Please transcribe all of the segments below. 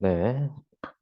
네.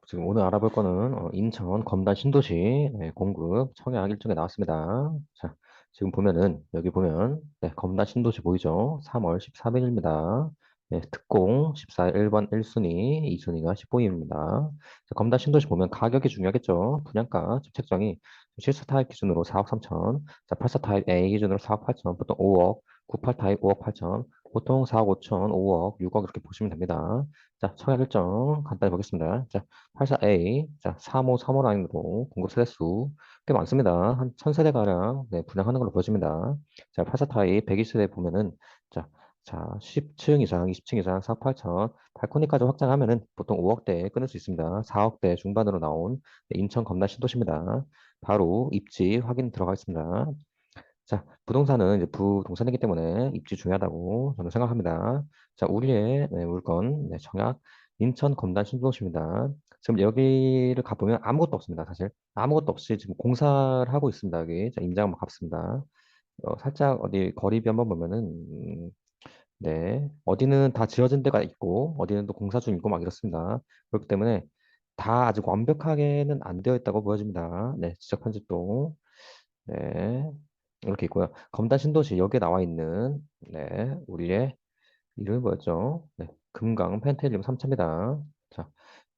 지금 오늘 알아볼 거는 어, 인천 검단 신도시 네, 공급 청약 일정에 나왔습니다. 자, 지금 보면은 여기 보면 네, 검단 신도시 보이죠? 3월 13일입니다. 네, 특공 14일 1번 1순위, 2순위가 15일입니다. 검단 신도시 보면 가격이 중요하겠죠? 분양가 지금 책정이 7사 타입 기준으로 4억 3천, 자, 8사 타입 A 기준으로 4억 8천, 보통 5억, 98 타입 5억 8천, 보통 4억 5천, 5억, 6억 이렇게 보시면 됩니다. 자, 청약 일정 간단히 보겠습니다. 자, 84A, 자, 3535 라인으로 공급 세대수 꽤 많습니다. 한 1000세대가량 네, 분양하는 걸로 보여집니다. 자, 84 타입 120세대 보면은 자, 자, 10층 이상, 20층 이상 4억 8천, 발코니까지 확장하면은 보통 5억대에 끊을 수 있습니다. 4억대 중반으로 나온 네, 인천 검단 신도시입니다. 바로 입지 확인 들어가겠습니다. 자, 부동산은 이제 부동산이기 때문에 입지 중요하다고 저는 생각합니다. 자, 우리의 네, 물건, 네, 청약, 인천 검단 신도시입니다. 지금 여기를 가보면 아무것도 없습니다, 사실. 아무것도 없이 지금 공사를 하고 있습니다, 여기. 자, 임장 한번 값습니다. 어, 살짝 어디 거리비 한번 보면은, 음, 네, 어디는 다 지어진 데가 있고, 어디는 또 공사 중이고 막 이렇습니다. 그렇기 때문에 다 아직 완벽하게는 안 되어 있다고 보여집니다. 네, 지적 편집도. 네. 이렇게 있고요. 검단 신도시 여기에 나와 있는 네, 우리의 이름이 뭐였죠? 네, 금강 펜텔륨 3차입니다. 자,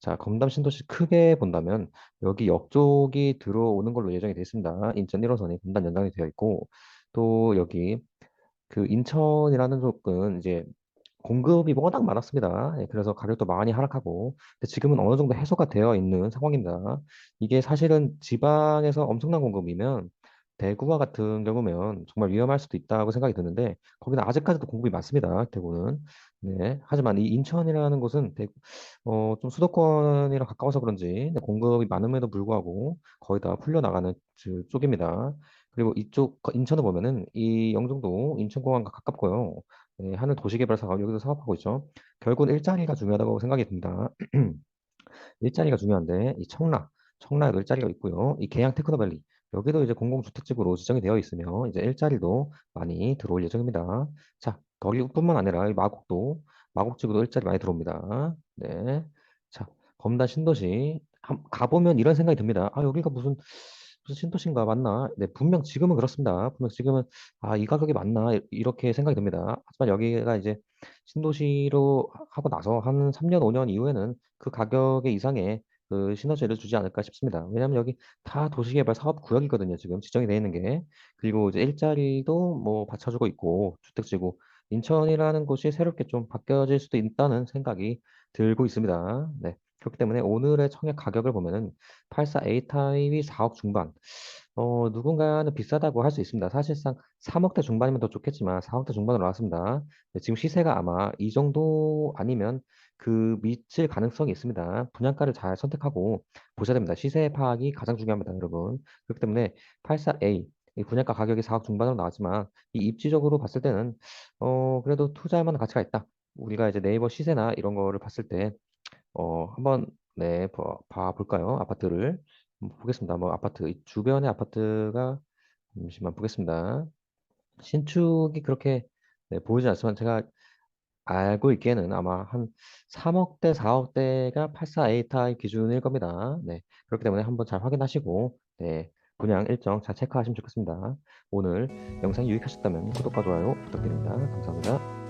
자, 검단 신도시 크게 본다면 여기 역쪽이 들어오는 걸로 예정이 되어 있습니다. 인천 1호선이 검단 연장이 되어 있고 또 여기 그 인천이라는 쪽은 이제 공급이 워낙 많았습니다. 예, 그래서 가격도 많이 하락하고, 지금은 어느 정도 해소가 되어 있는 상황입니다. 이게 사실은 지방에서 엄청난 공급이면 대구와 같은 경우면 정말 위험할 수도 있다고 생각이 드는데, 거기는 아직까지도 공급이 많습니다. 대구는. 네. 하지만 이 인천이라는 곳은 대구, 어, 좀 수도권이랑 가까워서 그런지 공급이 많음에도 불구하고 거의 다 풀려나가는 그 쪽입니다. 그리고 이쪽 인천을 보면은 이 영종도 인천공항과 가깝고요. 네, 하늘 도시개발사가 여기서 사업하고 있죠. 결국은 일자리가 중요하다고 생각이 듭니다. 일자리가 중요한데 이 청라, 청라에 일자리가 있고요. 이 계양 테크노밸리 여기도 이제 공공주택지구로 지정이 되어 있으며 이제 일자리도 많이 들어올 예정입니다. 자, 거기뿐만 아니라 이 마곡도 마곡지구도 일자리 많이 들어옵니다. 네, 자 검단 신도시 한- 가보면 이런 생각이 듭니다. 아 여기가 무슨 무슨 신도시인가 맞나? 네, 분명 지금은 그렇습니다. 분명 지금은 아, 이 가격이 맞나? 이- 이렇게 생각이 듭니다. 하지만 여기가 이제 신도시로 하- 하고 나서 한 3년, 5년 이후에는 그 가격의 이상의 그 시너지를 주지 않을까 싶습니다. 왜냐하면 여기 다 도시개발 사업 구역이거든요. 지금 지정이 되어 있는 게. 그리고 이제 일자리도 뭐 받쳐주고 있고 주택지구 인천이라는 곳이 새롭게 좀 바뀌어질 수도 있다는 생각이 들고 있습니다. 네. 그렇기 때문에 오늘의 청약 가격을 보면은 84A 타입이 4억 중반. 어, 누군가는 비싸다고 할 수 있습니다. 사실상 3억대 중반이면 더 좋겠지만 4억대 중반으로 나왔습니다. 네, 지금 시세가 아마 이 정도 아니면 그 미칠 가능성이 있습니다. 분양가를 잘 선택하고 보셔야 됩니다. 시세 파악이 가장 중요합니다, 여러분. 그렇기 때문에 84A 이 분양가 가격이 4억 중반으로 나왔지만 이 입지적으로 봤을 때는 어, 그래도 투자할 만한 가치가 있다. 우리가 이제 네이버 시세나 이런 거를 봤을 때 어, 한번 네, 봐, 봐 볼까요? 아파트를 보겠습니다. 뭐 아파트 이 주변의 아파트가 잠시만 보겠습니다. 신축이 그렇게 네, 보이지 않지만 제가 알고 있기에는 아마 한 3억대, 4억대가 84A 타입 기준일 겁니다. 네, 그렇기 때문에 한번 잘 확인하시고 네, 분양 일정 잘 체크하시면 좋겠습니다. 오늘 영상이 유익하셨다면 구독과 좋아요 부탁드립니다. 감사합니다.